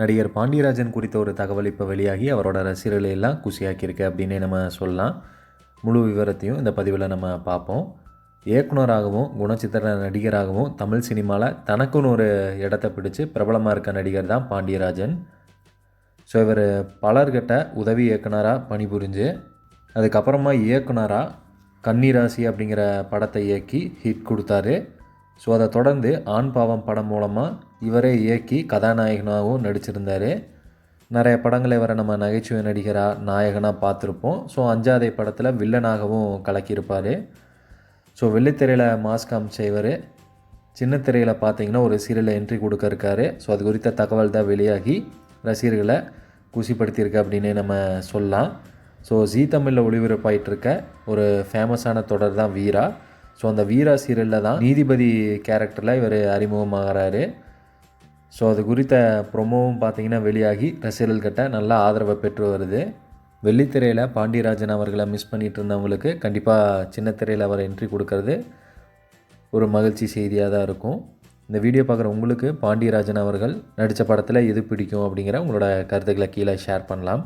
நடிகர் பாண்டியராஜன் குறித்த ஒரு தகவல் இப்போ வெளியாகி அவரோட ரசிகர்களை எல்லாம் குஷியாக்கியிருக்கு அப்படின்னே நம்ம சொல்லலாம். முழு விவரத்தையும் இந்த பதிவில் நம்ம பார்ப்போம். இயக்குனராகவும் குணச்சித்திர நடிகராகவும் தமிழ் சினிமாவில் தனக்குன்னு ஒரு இடத்த பிடிச்சு பிரபலமாக இருக்க நடிகர் தான் பாண்டியராஜன். ஸோ இவர் பலர்கிட்ட உதவி இயக்குனராக பணிபுரிஞ்சு அதுக்கப்புறமா இயக்குனராக கன்னிராசி அப்படிங்கிற படத்தை இயக்கி ஹிட் கொடுத்தாரு. ஸோ அதை தொடர்ந்து ஆண் பாவம் படம் மூலமாக இவரே இயக்கி கதாநாயகனாகவும் நடிச்சிருந்தார். நிறைய படங்களை இவரை நம்ம நகைச்சுவை நடிகராக நாயகனாக பார்த்துருப்போம். ஸோ அஞ்சாதை படத்தில் வில்லனாகவும் கலக்கியிருப்பார். ஸோ வெள்ளித்திரையில் மாஸ் காமிச்ச இவர் சின்ன திரையில் பார்த்தீங்கன்னா ஒரு சீரியலில் என்ட்ரி கொடுக்க இருக்காரு ஸோ அது குறித்த தகவல் தான் வெளியாகி ரசிகர்களை குஷிப்படுத்தியிருக்கு அப்படின்னு நம்ம சொல்லலாம். ஸோ ஜீ தமிழில் ஒளிபரப்பாயிட்டு இருக்க ஒரு ஃபேமஸான தொடர் தான் வீரா. ஸோ அந்த வீரா சீரியலில் தான் நீதிபதி கேரக்டரில் இவர் அறிமுகமாகிறாரு. ஸோ அது குறித்த ப்ரொமோவும் பார்த்தீங்கன்னா வெளியாகி ரசிகர்கள்கிட்ட நல்ல ஆதரவை பெற்று வருது. வெள்ளித்திரையில் பாண்டியராஜன் அவர்களை மிஸ் பண்ணிட்டு இருந்தவங்களுக்கு கண்டிப்பாக சின்ன திரையில் அவர் என்ட்ரி கொடுக்கறது ஒரு மகிழ்ச்சி செய்தியாக தான் இருக்கும். இந்த வீடியோ பார்க்குற உங்களுக்கு பாண்டியராஜன் அவர்கள் நடித்த படத்தில் எது பிடிக்கும் அப்படிங்கிற உங்களோட கருத்துக்களை கீழே ஷேர் பண்ணலாம்.